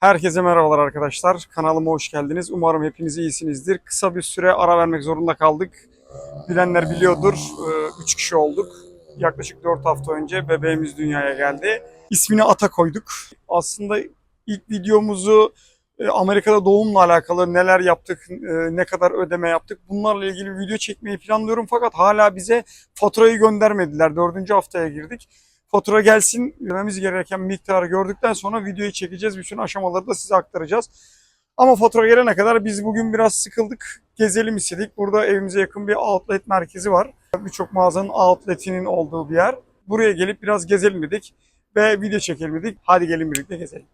Herkese merhabalar arkadaşlar. Kanalıma hoş geldiniz. Umarım hepiniz iyisinizdir. Kısa bir süre ara vermek zorunda kaldık. Bilenler biliyordur. 3 kişi olduk. Yaklaşık 4 hafta önce bebeğimiz dünyaya geldi. İsmini Ata koyduk. Aslında ilk videomuzu e, Amerika'da doğumla alakalı neler yaptık, e, ne kadar ödeme yaptık bunlarla ilgili bir video çekmeyi planlıyorum. Fakat hala bize faturayı göndermediler. Dördüncü haftaya girdik. Fatura gelsin, ödememiz gereken miktarı gördükten sonra videoyu çekeceğiz. Bütün aşamaları da size aktaracağız. Ama fatura gelene kadar biz bugün biraz sıkıldık. Gezelim istedik. Burada evimize yakın bir outlet merkezi var. Birçok mağazanın outletinin olduğu bir yer. Buraya gelip biraz gezelim dedik. Ve video çekelim dedik. Hadi gelin birlikte gezelim.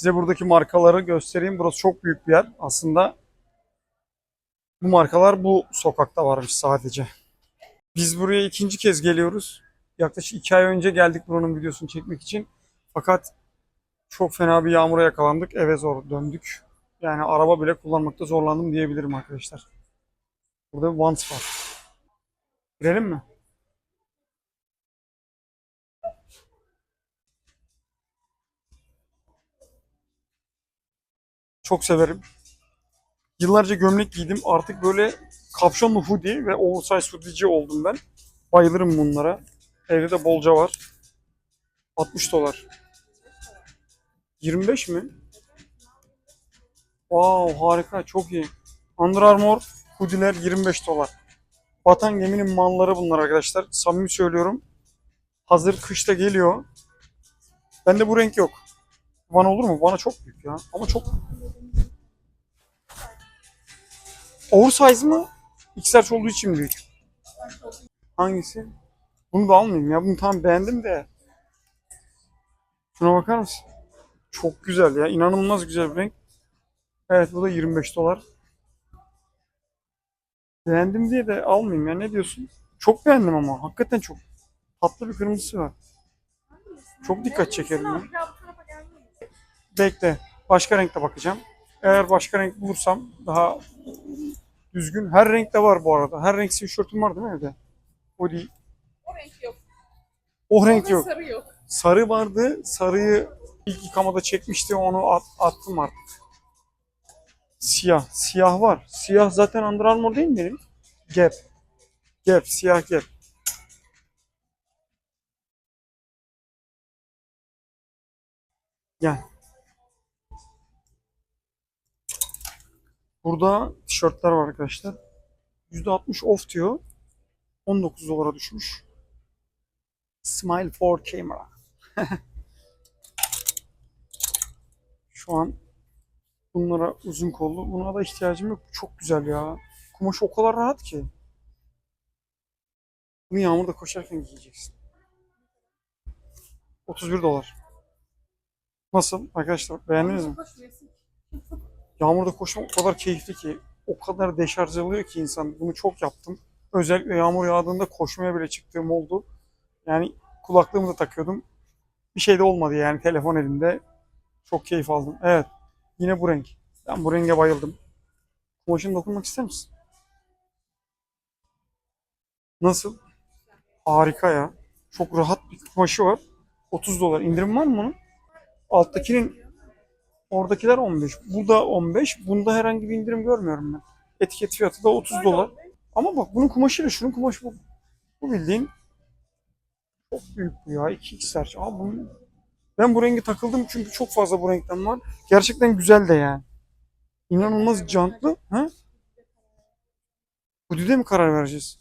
Size buradaki markaları göstereyim. Burası çok büyük bir yer. Aslında bu markalar bu sokakta varmış sadece. Biz buraya ikinci kez geliyoruz. Yaklaşık iki ay önce geldik buranın videosunu çekmek için. Fakat çok fena bir yağmura yakalandık. Eve zor döndük. Yani araba bile kullanmakta zorlandım diyebilirim arkadaşlar. Burada bir Vans var. Girelim mi? Çok severim. Yıllarca gömlek giydim. Artık böyle kapşonlu hoodie ve oversize hoodie'ci oldum ben. Bayılırım bunlara. Evde de bolca var. 60 dolar. 25 mi? Wow harika çok iyi. Under Armour hoodie'ler 25 dolar. Vatan geminin malları bunlar arkadaşlar. Samimi söylüyorum. Hazır kışta geliyor. Bende bu renk yok. Van olur mu? Van'a çok büyük ya. Ama çok Oversize mı? XL olduğu için büyük. Hangisi? Bunu da almayayım ya. Bunu tam beğendim de. Şuna bakar mısın? Çok güzel ya. İnanılmaz güzel bir renk. Evet bu da 25 dolar. Beğendim diye de almayayım ya. Ne diyorsun? Çok beğendim ama. Hakikaten çok. Tatlı bir kırmızısı var. Çok dikkat çekerim ya. Bekle. Başka renkte bakacağım. Eğer başka renk bulursam daha düzgün. Her renkte var bu arada. Her renk tişörtüm var değil mi evde? O değil. O renk yok. O renk Orada yok. Sarı yok. Sarı vardı. Sarıyı ilk yıkamada çekmişti. Onu at- attım artık. Siyah. Siyah var. Siyah zaten Under Armour değil mi benim? Gap. Gap. Siyah Gap. Gel. Burada tişörtler var arkadaşlar. %60 off diyor. 19 dolara düşmüş. Smile for camera. Şu an bunlara uzun kollu. Buna da ihtiyacım yok. Çok güzel ya. Kumaş o kadar rahat ki. Bunu yağmurda koşarken giyeceksin. 31 dolar. Nasıl arkadaşlar beğendiniz mi? Yağmurda koşmak o kadar keyifli ki, o kadar deşarj oluyor ki insan. Bunu çok yaptım. Özellikle yağmur yağdığında koşmaya bile çıktığım oldu. Yani kulaklığımı da takıyordum. Bir şey de olmadı yani telefon elimde. Çok keyif aldım. Evet. Yine bu renk. Ben bu renge bayıldım. Kumaşına dokunmak ister misin? Nasıl? Harika ya. Çok rahat bir kumaşı var. 30 dolar. İndirim var mı bunun? Alttakinin Oradakiler 15. Bu da 15. Bunda herhangi bir indirim görmüyorum ben. Etiket fiyatı da 30 dolar. Ama bak bunun kumaşıyla şunun kumaşı bu. Bu bildiğin çok büyük bu ya. 2x'ler. Aa bunun... Ben bu rengi takıldım çünkü çok fazla bu renkten var. Gerçekten güzel de yani. İnanılmaz cantlı. Ha? Hoodie'de mi karar vereceğiz?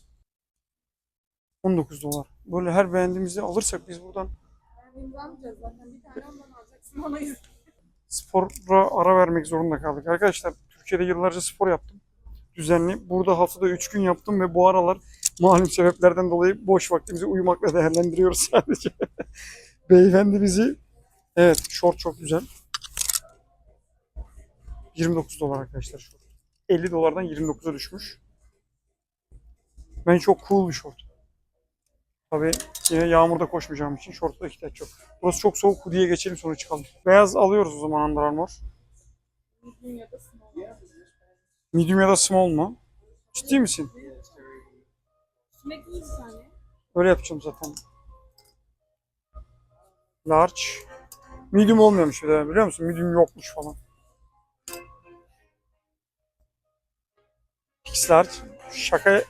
19 dolar. Böyle her beğendiğimizi alırsak biz buradan spora ara vermek zorunda kaldık. Arkadaşlar Türkiye'de yıllarca spor yaptım. Düzenli. Burada haftada 3 gün yaptım ve bu aralar malum sebeplerden dolayı boş vaktimizi uyumakla değerlendiriyoruz sadece. Beyefendi bizi evet şort çok güzel. 29 dolar arkadaşlar şort. 50 dolardan 29'a düşmüş. Ben çok cool bir şort. Tabii yine yağmurda koşmayacağım için şorta ihtiyaç yok. Burası çok soğuk diye geçelim sonra çıkalım. Beyaz alıyoruz o zaman Under Armour. Medium ya da small. Medium ya da small mu? Ciddi misin? Öyle yapacağım zaten. Large. Medium olmuyormuş bir de biliyor musun? Medium yokmuş falan. X large. Şaka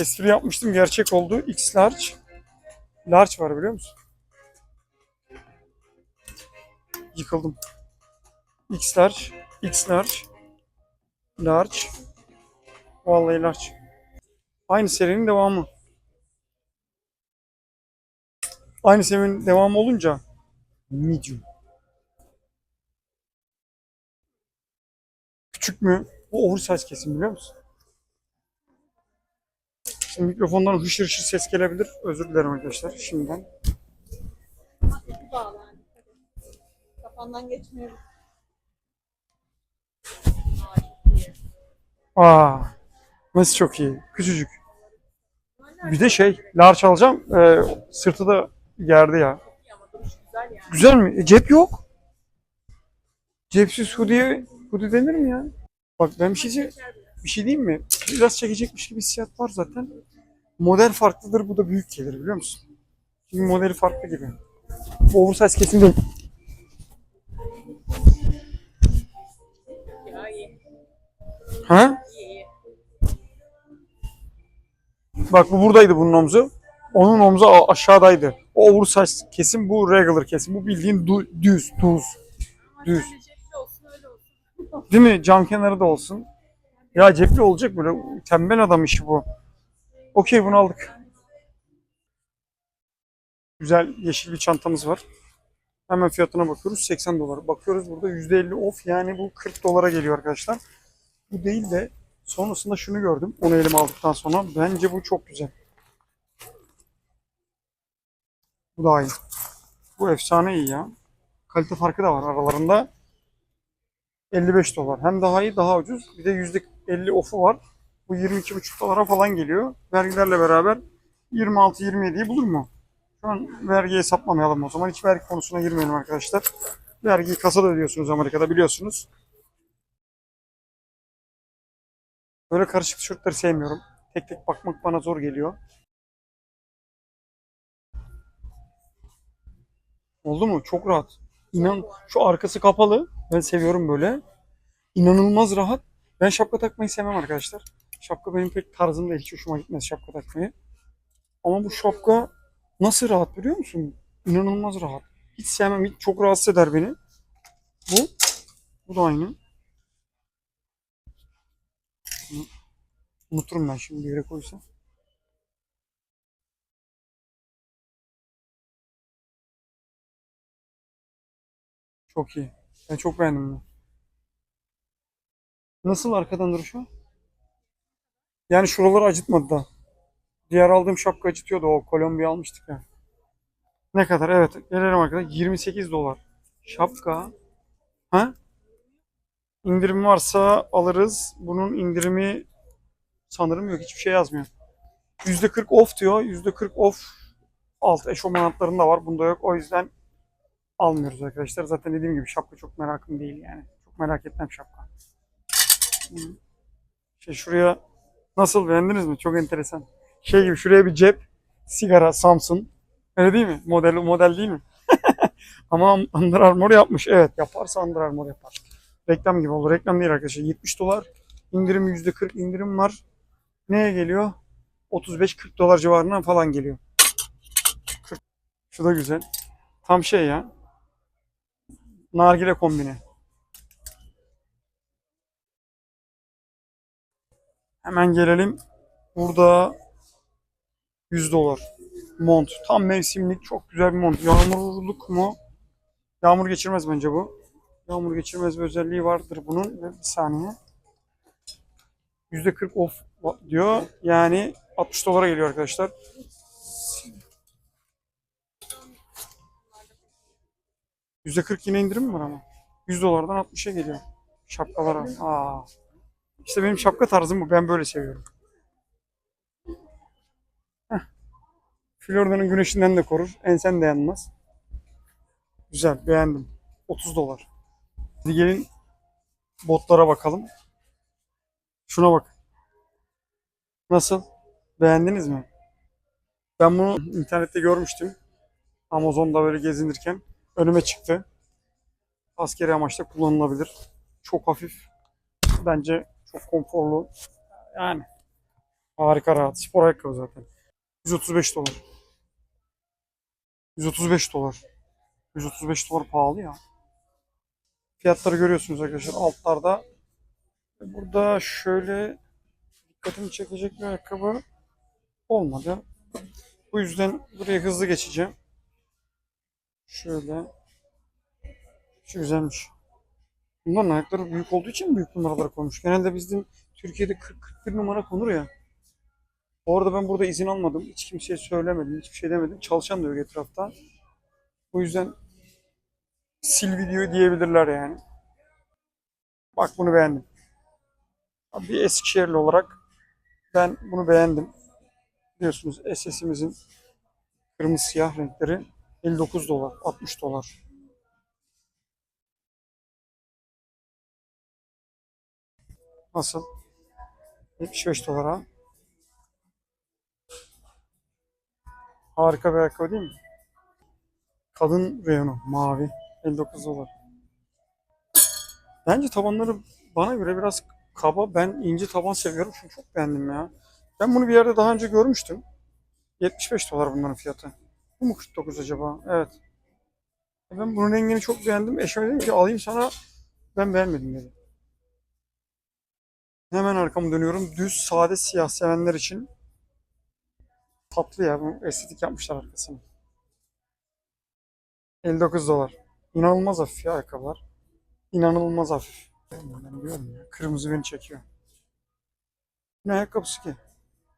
espri yapmıştım. Gerçek oldu. X large. Large var biliyor musun? Yıkıldım. X large. X large. Large. Vallahi large. Aynı serinin devamı. Aynı serinin devamı olunca medium. Küçük mü? Bu oversize kesim biliyor musun? Şimdi mikrofondan hışır hışır ses gelebilir. Özür dilerim arkadaşlar şimdiden. Bağlı yani. Kafandan geçmiyor. Aa nasıl çok iyi. Küçücük. Bir de şey, large alacağım. Ee, sırtı da gerdi ya. Güzel mi? E, cep yok. Cepsiz hoodie, hoodie denir mi ya? Bak ben bir şey, bir şey diyeyim mi? Biraz çekecekmiş gibi hissiyat var zaten. Model farklıdır, bu da büyük gelir biliyor musun? Çünkü modeli farklı gibi. Bu oversize kesim değil. Ha? Bak bu buradaydı bunun omzu. Onun omzu aşağıdaydı. O oversize kesim, bu regular kesim. Bu bildiğin du- düz, Düz. olsun. Değil mi? Cam kenarı da olsun. Ya cepli olacak böyle tembel adam işi bu. Okey bunu aldık. Güzel yeşil bir çantamız var. Hemen fiyatına bakıyoruz. 80 dolar. Bakıyoruz burada %50 off yani bu 40 dolara geliyor arkadaşlar. Bu değil de sonrasında şunu gördüm. Onu elime aldıktan sonra. Bence bu çok güzel. Bu daha iyi. Bu efsane iyi ya. Kalite farkı da var aralarında. 55 dolar. Hem daha iyi daha ucuz. Bir de %50 off'u var. Bu 22,5 dolara falan geliyor. Vergilerle beraber 26-27'yi bulur mu? Şu an vergi hesaplamayalım o zaman. Hiç vergi konusuna girmeyelim arkadaşlar. Vergiyi kasada ödüyorsunuz Amerika'da biliyorsunuz. Böyle karışık tişörtleri sevmiyorum. Tek tek bakmak bana zor geliyor. Oldu mu? Çok rahat. İnan şu arkası kapalı. Ben seviyorum böyle. İnanılmaz rahat. Ben şapka takmayı sevmem arkadaşlar. Şapka benim pek tarzım değil. Hiç hoşuma gitmez şapka takmayı. Ama bu şapka nasıl rahat biliyor musun? İnanılmaz rahat. Hiç sevmem. Hiç, çok rahatsız eder beni. Bu. Bu da aynı. Bunu Unuturum ben şimdi yere koysam. Çok iyi. Ben çok beğendim bunu. Nasıl arkadan duruşu? Yani şuraları acıtmadı da. Diğer aldığım şapka acıtıyordu o Kolombiya almıştık ya. Ne kadar? Evet. Gelelim arkadaşlar. 28 dolar. Şapka. Ha? İndirim varsa alırız. Bunun indirimi sanırım yok. Hiçbir şey yazmıyor. %40 off diyor. %40 off alt eşofman altlarında var. Bunda yok. O yüzden almıyoruz arkadaşlar. Zaten dediğim gibi şapka çok merakım değil yani. Çok merak etmem şapka. Şey şuraya nasıl beğendiniz mi? Çok enteresan. Şey gibi şuraya bir cep, sigara, Samsung. Öyle değil mi? Model model değil mi? Ama Under Armour yapmış. Evet yaparsa Under Armour yapar. Reklam gibi olur. Reklam değil arkadaşlar. 70 dolar. indirim %40 indirim var. Neye geliyor? 35-40 dolar civarına falan geliyor. 40. Şu da güzel. Tam şey ya. Nargile kombini. Hemen gelelim. Burada 100 dolar. Mont. Tam mevsimlik çok güzel bir mont. Yağmurluk mu? Yağmur geçirmez bence bu. Yağmur geçirmez bir özelliği vardır bunun. Bir saniye. %40 off diyor. Yani 60 dolara geliyor arkadaşlar. %40 yine indirim var ama? 100 dolardan 60'a geliyor. Şapkalara. Aa. İşte benim şapka tarzım bu. Ben böyle seviyorum. Florida'nın güneşinden de korur. Ensen de yanmaz. Güzel, beğendim. 30 dolar. Hadi gelin botlara bakalım. Şuna bak. Nasıl? Beğendiniz mi? Ben bunu internette görmüştüm. Amazon'da böyle gezinirken önüme çıktı. Askeri amaçla kullanılabilir. Çok hafif. Bence çok konforlu. Yani harika rahat. Spor ayakkabı zaten. 135 dolar. 135 dolar. 135 dolar pahalı ya. Fiyatları görüyorsunuz arkadaşlar altlarda. Burada şöyle dikkatimi çekecek bir ayakkabı olmadı. Bu yüzden buraya hızlı geçeceğim. Şöyle. Şu güzelmiş. Bunların ayakları büyük olduğu için mi büyük numaralara konmuş? Genelde bizim Türkiye'de 40-41 numara konur ya. Bu arada ben burada izin almadım. Hiç kimseye söylemedim. Hiçbir şey demedim. Çalışan da yok etrafta. O yüzden sil videoyu diyebilirler yani. Bak bunu beğendim. Bir Eskişehirli olarak ben bunu beğendim. Biliyorsunuz SS'imizin kırmızı siyah renkleri 59 dolar, 60 dolar. Nasıl? 75 dolara. Harika bir ayakkabı değil mi? Kadın reyonu mavi 59 dolar. Bence tabanları bana göre biraz kaba. Ben ince taban seviyorum. Şunu çok beğendim ya. Ben bunu bir yerde daha önce görmüştüm. 75 dolar bunların fiyatı. Bu mu 49 acaba? Evet. Ben bunun rengini çok beğendim. Eşime dedim ki alayım sana. Ben beğenmedim dedi. Hemen arkamı dönüyorum. Düz, sade, siyah sevenler için tatlı ya. Bu estetik yapmışlar arkasını. 59 dolar. İnanılmaz hafif ya ayakkabılar. İnanılmaz hafif. Ben ya. Kırmızı beni çekiyor. Ne ayakkabısı ki?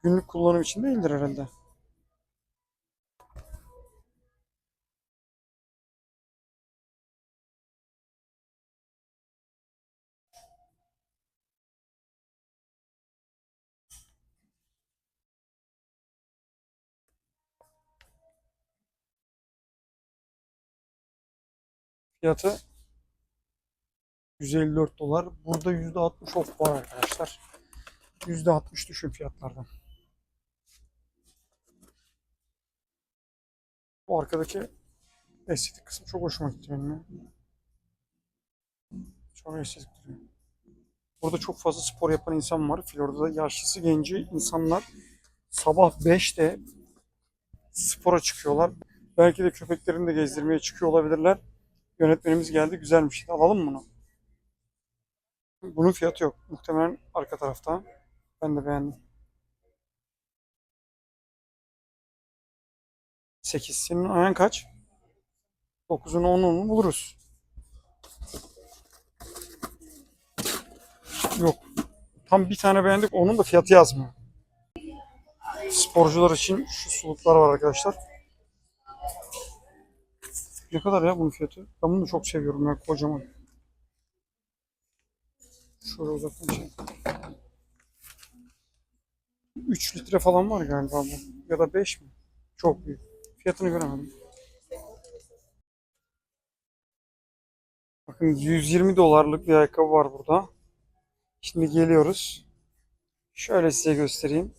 Günlük kullanım için değildir herhalde. Fiyatı 154 dolar. Burada %60 off var arkadaşlar. %60 düşün fiyatlardan. Bu arkadaki estetik kısmı çok hoşuma gitti benim. Çok estetik duruyor. Burada çok fazla spor yapan insan var. Florida'da yaşlısı genci insanlar sabah 5'te spora çıkıyorlar. Belki de köpeklerini de gezdirmeye çıkıyor olabilirler. Yönetmenimiz geldi. Güzelmiş. Alalım bunu? Bunun fiyatı yok. Muhtemelen arka tarafta. Ben de beğendim. 8. Senin ayağın kaç? 9'unu 10'unu buluruz. Yok. Tam bir tane beğendik. Onun da fiyatı yazmıyor. Sporcular için şu suluklar var arkadaşlar. Ne kadar ya bunun fiyatı? Ben bunu çok seviyorum ya kocaman. Şöyle uzaktan şey. 3 litre falan var galiba bu. Ya da 5 mi? Çok büyük. Fiyatını göremedim. Bakın 120 dolarlık bir ayakkabı var burada. Şimdi geliyoruz. Şöyle size göstereyim.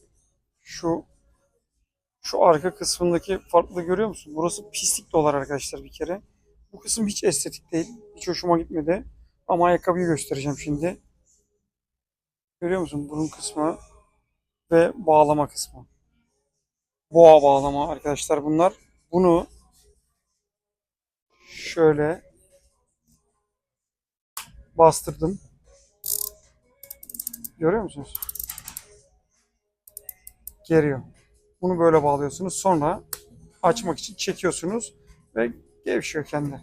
Şu şu arka kısmındaki farklılığı görüyor musun? Burası pislik dolar arkadaşlar bir kere. Bu kısım hiç estetik değil. Hiç hoşuma gitmedi. Ama ayakkabıyı göstereceğim şimdi. Görüyor musun? Burun kısmı ve bağlama kısmı. Boğa bağlama arkadaşlar bunlar. Bunu şöyle bastırdım. Görüyor musunuz? Geriyor. Bunu böyle bağlıyorsunuz. Sonra açmak için çekiyorsunuz ve gevşiyor kendi.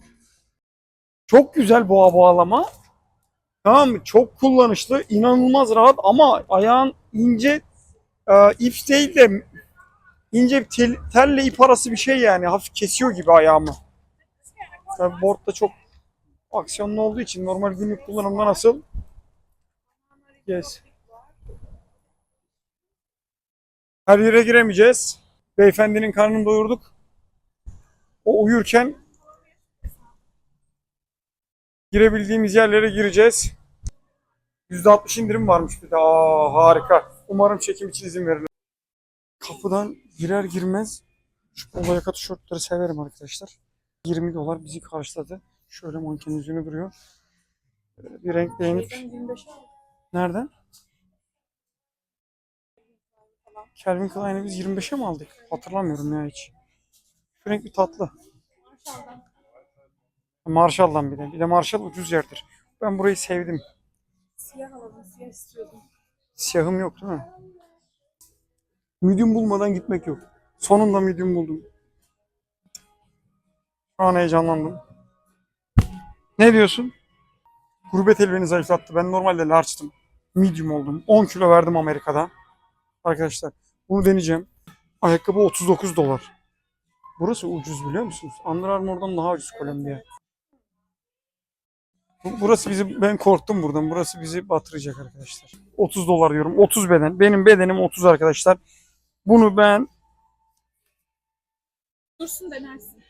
Çok güzel boğa bağlama. Tamam mı? Çok kullanışlı, inanılmaz rahat ama ayağın ince e, ip değil de ince bir tel, telle ip arası bir şey yani. Hafif kesiyor gibi ayağımı. Tabii boardda çok aksiyonlu olduğu için normal günlük kullanımda nasıl? Yes. Her yere giremeyeceğiz. Beyefendinin karnını doyurduk. O uyurken girebildiğimiz yerlere gireceğiz. %60 indirim varmış bir de. Aa, harika. Umarım çekim için izin verirler. Kapıdan girer girmez şu polo yaka tişörtleri severim arkadaşlar. 20 dolar bizi karşıladı. Şöyle mankenin yüzüne duruyor. Böyle Bir renk beğenip Şeyden 25 aldım. Nereden? Calvin Klein'i biz 25'e mi aldık? Hatırlamıyorum ya hiç. Şu renk bir tatlı. Marshall'dan. Marshall'dan bir de. Bir de Marshall ucuz yerdir. Ben burayı sevdim. Siyah alalım. Siyah istiyordum. Siyahım yok değil mi? Medium bulmadan gitmek yok. Sonunda medium buldum. Şu an heyecanlandım. Ne diyorsun? Gurbet el beni zayıflattı. Ben normalde large'tım. Medium oldum. 10 kilo verdim Amerika'da. Arkadaşlar bunu deneyeceğim. Ayakkabı 39 dolar. Burası ucuz biliyor musunuz? Under Armour'dan daha ucuz Kolombiya. Bu- Burası bizi ben korktum buradan. Burası bizi batıracak arkadaşlar. 30 dolar diyorum. 30 beden. Benim bedenim 30 arkadaşlar. Bunu ben Dursun denersin.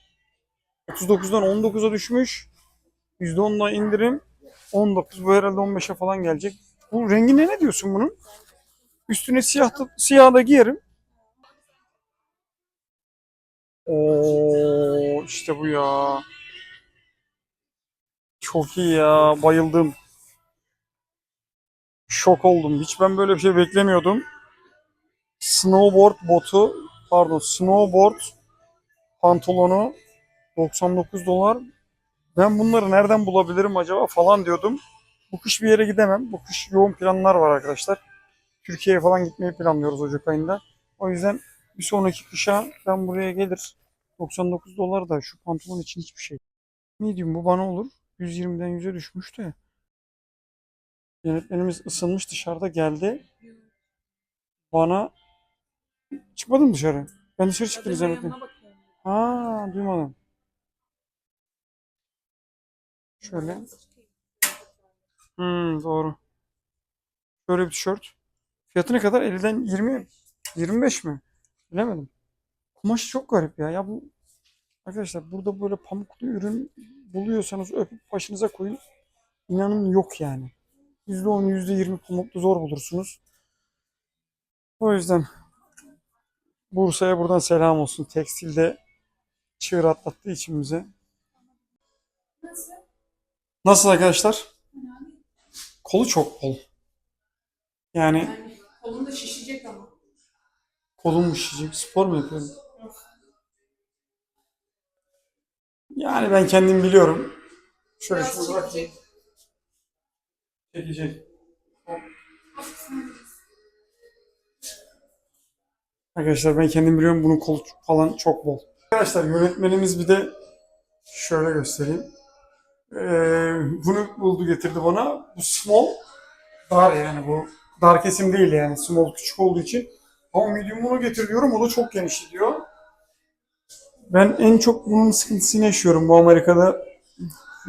39'dan 19'a düşmüş. %10'la indirim. 19 bu herhalde 15'e falan gelecek. Bu rengine ne diyorsun bunun? Üstüne siyah siyah da giyerim. Oo işte bu ya. Çok iyi ya. Bayıldım. Şok oldum. Hiç ben böyle bir şey beklemiyordum. Snowboard botu, pardon, snowboard pantolonu 99 dolar. Ben bunları nereden bulabilirim acaba falan diyordum. Bu kış bir yere gidemem. Bu kış yoğun planlar var arkadaşlar. Türkiye'ye falan gitmeyi planlıyoruz Ocak ayında. O yüzden bir sonraki kışa ben buraya gelir. 99 dolar da şu pantolon için hiçbir şey. Medium bu bana olur. 120'den 100'e düşmüş de. Yönetmenimiz ısınmış dışarıda geldi. Bana çıkmadım dışarı. Ben dışarı çıktım zannettim. Ha, duymadım. Şöyle. Hmm, doğru. Şöyle bir tişört. Fiyatı ne kadar? 50'den 20 25 mi? Bilemedim. Kumaşı çok garip ya. Ya bu arkadaşlar burada böyle pamuklu ürün buluyorsanız öpüp başınıza koyun. İnanın yok yani. %10, %20 pamuklu zor bulursunuz. O yüzden Bursa'ya buradan selam olsun. Tekstilde çığır atlattığı için. Nasıl? Nasıl arkadaşlar? Kolu çok bol. Yani kolun da şişecek ama. kolum şişecek. Spor mu yapıyorum? Yani ben kendim biliyorum. Şöyle Biraz şunu bırakayım. çekecek. Çekecek. Arkadaşlar ben kendim biliyorum bunun kolu falan çok bol. Arkadaşlar yönetmenimiz bir de şöyle göstereyim. Ee, bunu buldu getirdi bana. Bu small dar yani bu dar kesim değil yani small küçük olduğu için. Ama medium bunu getir diyorum o da çok geniş diyor. Ben en çok bunun sıkıntısını yaşıyorum bu Amerika'da.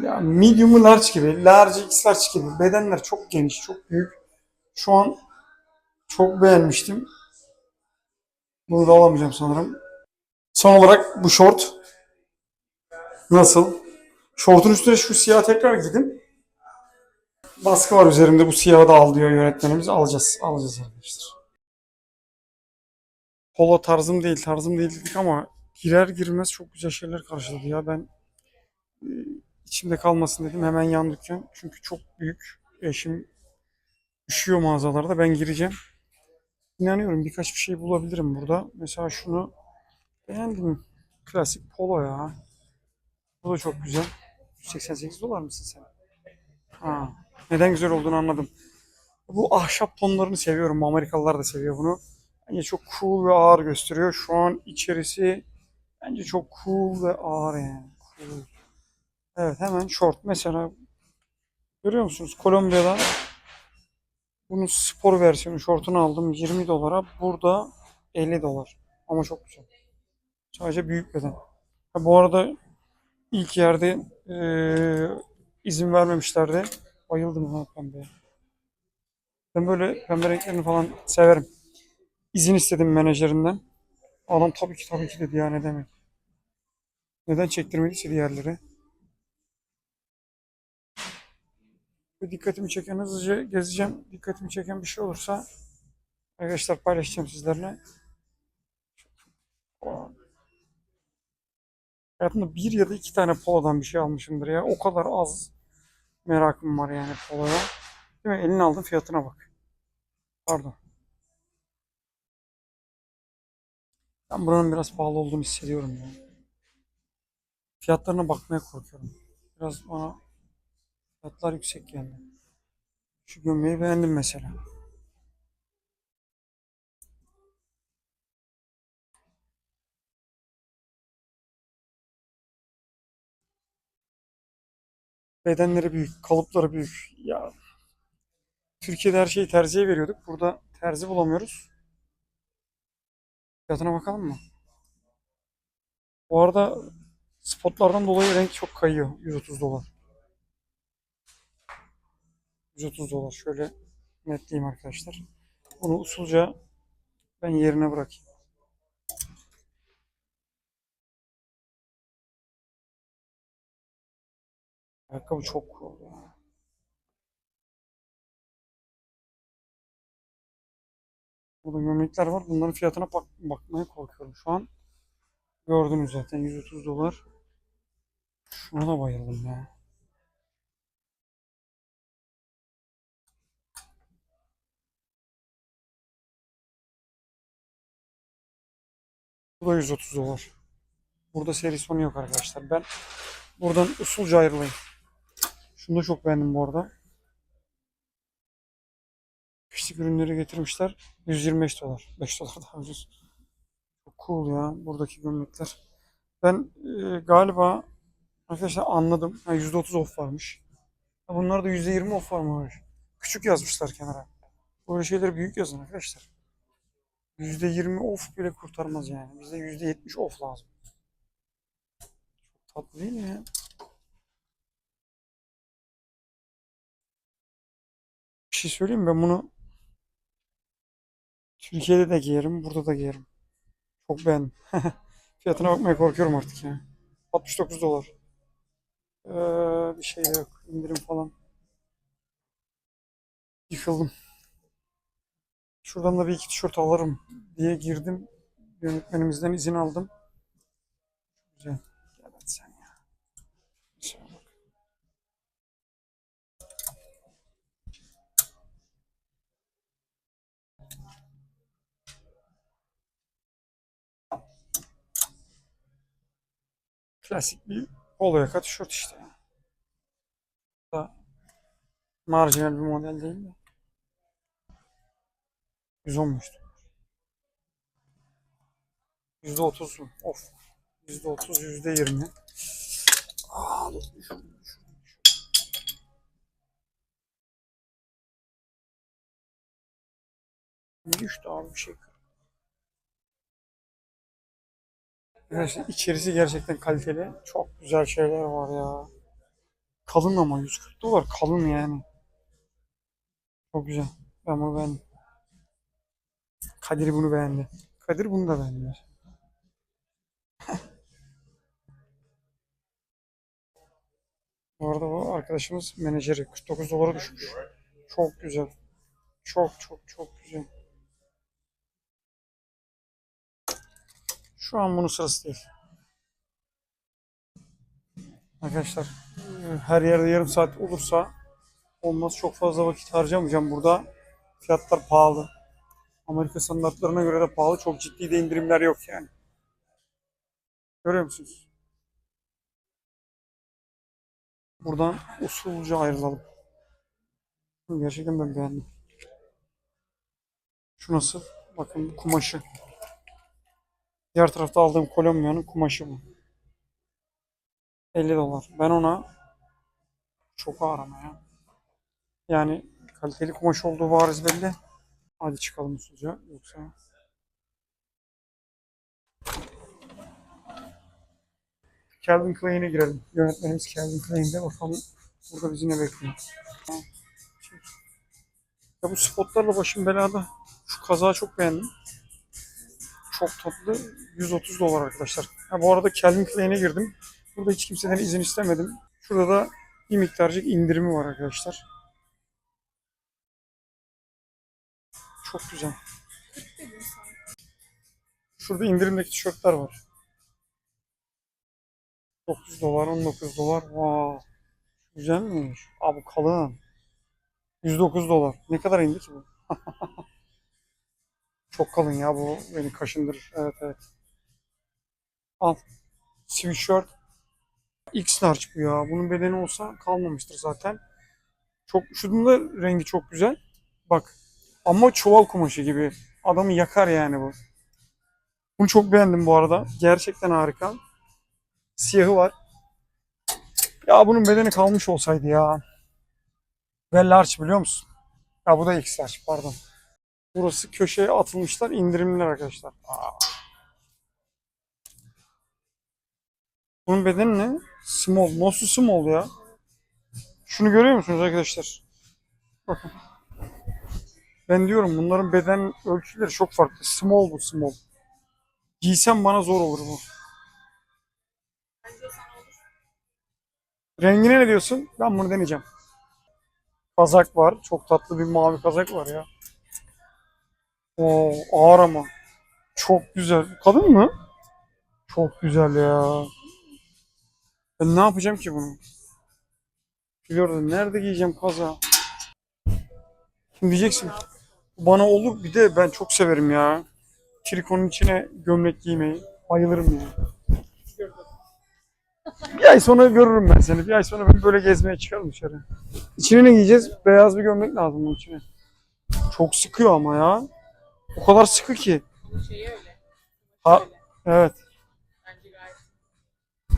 Ya medium'u large gibi, large x large gibi. Bedenler çok geniş, çok büyük. Şu an çok beğenmiştim. Bunu da alamayacağım sanırım. Son olarak bu şort. Nasıl? Şortun üstüne şu siyah tekrar giydim. Baskı var üzerimde. Bu siyahı da al diyor yönetmenimiz. Alacağız. Alacağız arkadaşlar. Polo tarzım değil. Tarzım değil dedik ama girer girmez çok güzel şeyler karşıladı ya. Ben e, içimde kalmasın dedim. Hemen yan dükkan. Çünkü çok büyük. Eşim üşüyor mağazalarda. Ben gireceğim. İnanıyorum birkaç bir şey bulabilirim burada. Mesela şunu beğendim. Klasik polo ya. Bu da çok güzel. 188 dolar mısın sen? Ha, neden güzel olduğunu anladım. Bu ahşap tonlarını seviyorum. Amerikalılar da seviyor bunu. Bence çok cool ve ağır gösteriyor. Şu an içerisi bence çok cool ve ağır yani. Cool. Evet hemen short. Mesela görüyor musunuz? Kolombiya'dan bunun spor versiyonu şortunu aldım 20 dolara. Burada 50 dolar. Ama çok güzel. Sadece büyük beden. Ha, bu arada ilk yerde eee, izin vermemişlerdi. Bayıldım ha pembeye. Ben böyle pembe renklerini falan severim. İzin istedim menajerinden. Adam tabii ki tabii ki dedi ya ne demek. Neden çektirmediyse diğerleri. Bir dikkatimi çeken hızlıca gezeceğim. Dikkatimi çeken bir şey olursa arkadaşlar paylaşacağım sizlerle. Hayatımda bir ya da iki tane polodan bir şey almışımdır ya. O kadar az merakım var yani poloya. Değil mi? Elini aldım fiyatına bak. Pardon. Ben buranın biraz pahalı olduğunu hissediyorum ya. Fiyatlarına bakmaya korkuyorum. Biraz bana fiyatlar yüksek geldi. Şu gömleği beğendim mesela. Bedenleri büyük, kalıpları büyük. Ya Türkiye'de her şeyi terziye veriyorduk. Burada terzi bulamıyoruz. Fiyatına bakalım mı? Bu arada spotlardan dolayı renk çok kayıyor. 130 dolar. 130 dolar. Şöyle netleyeyim arkadaşlar. Bunu usulca ben yerine bırakayım. Ayakkabı çok cool ya. Burada gömlekler var. Bunların fiyatına bak bakmaya korkuyorum. Şu an gördünüz zaten 130 dolar. Şuna da bayıldım ya. Bu da 130 dolar. Burada seri sonu yok arkadaşlar. Ben buradan usulca ayrılayım. Şunu da çok beğendim bu arada. Kışlık ürünleri getirmişler. 125 dolar. 5 dolar daha ucuz. Çok cool ya buradaki gömlekler. Ben e, galiba arkadaşlar anladım. Ha, %30 off varmış. Ha, bunlar da %20 off varmış. Küçük yazmışlar kenara. Böyle şeyleri büyük yazın arkadaşlar. %20 off bile kurtarmaz yani. Bize %70 off lazım. Tatlı değil mi ya? Şey söyleyeyim mi? Ben bunu Türkiye'de de giyerim, burada da giyerim. Çok beğendim. Fiyatına bakmaya korkuyorum artık ya. 69 dolar. Ee, bir şey de yok. İndirim falan. Yıkıldım. Şuradan da bir iki tişört alırım diye girdim. Yönetmenimizden izin aldım. Güzel. Gel hadi sen ya. Şöyle bak. Klasik bir polo yaka tişört işte. Da marjinal bir model değil de. 115 dolar. %30 mu? Of. %30, %20. Aa. Ne düştü abi bir şey? Arkadaşlar içerisi gerçekten kaliteli. Çok güzel şeyler var ya. Kalın ama 140 dolar kalın yani. Çok güzel. Ben bunu beğendim. Kadir bunu beğendi. Kadir bunu da beğendi. Bu arada bu arkadaşımız menajeri 49 dolara düşmüş. Çok güzel. Çok çok çok güzel. Şu an bunun sırası değil. Arkadaşlar e, her yerde yarım saat olursa olmaz. Çok fazla vakit harcamayacağım burada. Fiyatlar pahalı. Amerika standartlarına göre de pahalı. Çok ciddi de indirimler yok yani. Görüyor musunuz? Buradan usulca ayrılalım. Gerçekten ben beğendim. Şu nasıl? Bakın kumaşı. Diğer tarafta aldığım Kolombiya'nın kumaşı bu. 50 dolar. Ben ona çok ağır ama ya. Yani kaliteli kumaş olduğu bariz belli. Hadi çıkalım usulca yoksa. Calvin Klein'e girelim. Yönetmenimiz Calvin Klein'de. Bakalım burada bizi ne bekliyor. Ya bu spotlarla başım belada. Şu kazağı çok beğendim. Çok tatlı. 130 dolar arkadaşlar. Ha, bu arada Calvin Klein'e girdim. Burada hiç kimseden izin istemedim. Şurada da bir miktarcık indirimi var arkadaşlar. Çok güzel. Şurada indirimdeki tişörtler var. 9 dolar, 19 dolar. Wow. Güzelmiş. Abi bu kalın. 109 dolar. Ne kadar indi ki bu? Çok kalın ya bu beni kaşındırır. Evet evet. Al. Sweatshirt. X large bu ya. Bunun bedeni olsa kalmamıştır zaten. Çok şunun da rengi çok güzel. Bak. Ama çuval kumaşı gibi. Adamı yakar yani bu. Bunu çok beğendim bu arada. Gerçekten harika. Siyahı var. Ya bunun bedeni kalmış olsaydı ya. Ve large biliyor musun? Ya bu da X large pardon. Burası köşeye atılmışlar indirimler arkadaşlar. Aa. Bunun bedeni ne? Small. Nasıl small ya? Şunu görüyor musunuz arkadaşlar? Ben diyorum bunların beden ölçüleri çok farklı. Small bu small. Giysem bana zor olur bu. Rengine ne diyorsun? Ben bunu deneyeceğim. Kazak var. Çok tatlı bir mavi kazak var ya. Oo, ağır ama. Çok güzel. Kadın mı? Çok güzel ya. Ben ne yapacağım ki bunu? Biliyorum nerede giyeceğim kaza? Şimdi diyeceksin. Bana olur bir de ben çok severim ya. Trikonun içine gömlek giymeyi. Bayılırım ya. Bir ay sonra görürüm ben seni. Bir ay sonra ben böyle gezmeye çıkarım dışarı. İçine ne giyeceğiz? Beyaz bir gömlek lazım bunun içine. Çok sıkıyor ama ya. O kadar sıkı ki. Şeyi öyle. Ha. Öyle. Evet. Bence gayet.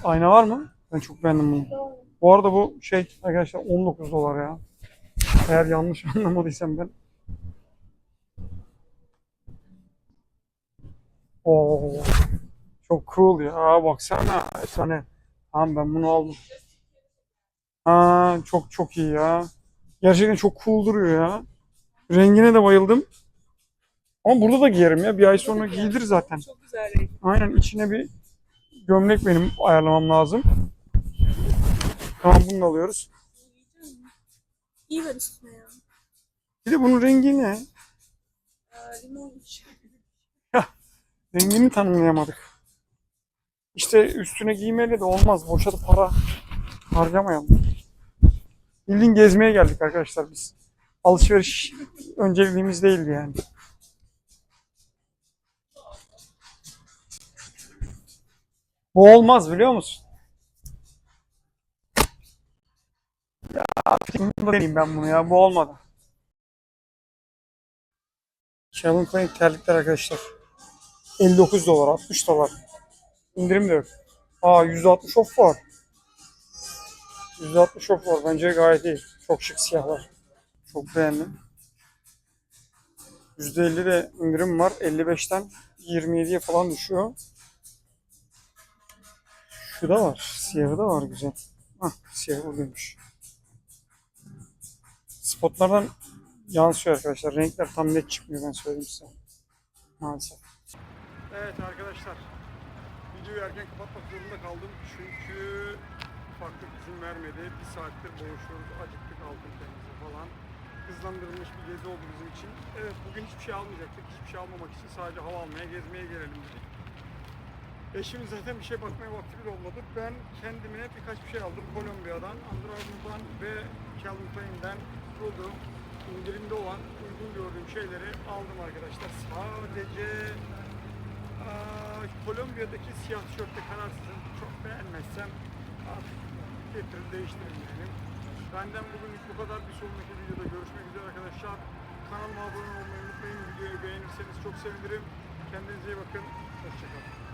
Ayna var mı? Ben çok beğendim bunu. Bu arada bu şey arkadaşlar 19 dolar ya. Eğer yanlış anlamadıysam ben. Oo. Çok cool ya. Baksana. Efsane. Tamam ben bunu aldım. Ha, çok çok iyi ya. Gerçekten çok cool duruyor ya. Rengine de bayıldım. Ama burada da giyerim ya. Bir ay sonra giyilir zaten. Çok güzel renk. Aynen içine bir gömlek benim ayarlamam lazım. Tamam bunu da alıyoruz. İyi ver üstüne ya. Bir de bunun rengi ne? Aa, limon iç. Rengini tanımlayamadık. İşte üstüne giymeyle de olmaz. Boşa da para harcamayalım. Bildiğin gezmeye geldik arkadaşlar biz. Alışveriş önceliğimiz değildi yani. Bu olmaz biliyor musun? Ya bunu da deneyeyim ben bunu ya. Bu olmadı. Calvin Klein terlikler arkadaşlar. 59 dolar, 60 dolar. İndirim de yok. Aa 160 off var. 160 off var. Bence gayet iyi. Çok şık siyahlar. Çok beğendim. %50 de indirim var. 55'ten 27'ye falan düşüyor. Şu da var. Siyahı da var güzel. Hah siyahı buradaymış. Spotlardan yansıyor arkadaşlar. Renkler tam net çıkmıyor ben söyleyeyim size. Maalesef. Evet arkadaşlar. Videoyu erken kapatmak zorunda kaldım. Çünkü ufaklık izin vermedi. Bir saattir boğuşuyoruz. Acıktık altın temizi falan. Hızlandırılmış bir gezi oldu bizim için. Evet bugün hiçbir şey almayacaktık. Hiçbir şey almamak için sadece hava almaya, gezmeye gelelim dedik. Eşimin zaten bir şey bakmaya vakti bile olmadı. Ben kendime birkaç bir şey aldım. Kolombiya'dan, Under Armour'dan ve Calvin Klein'den buldum. indirimde olan uygun gördüğüm şeyleri aldım arkadaşlar. Sadece aa, Kolombiya'daki siyah tişörtte kararsızım. Çok beğenmezsem artık getirin değiştirin yani. Benden bugünlük bu kadar. Bir sonraki videoda görüşmek üzere arkadaşlar. Kanalıma abone olmayı unutmayın. Videoyu beğenirseniz çok sevinirim. Kendinize iyi bakın. Hoşçakalın.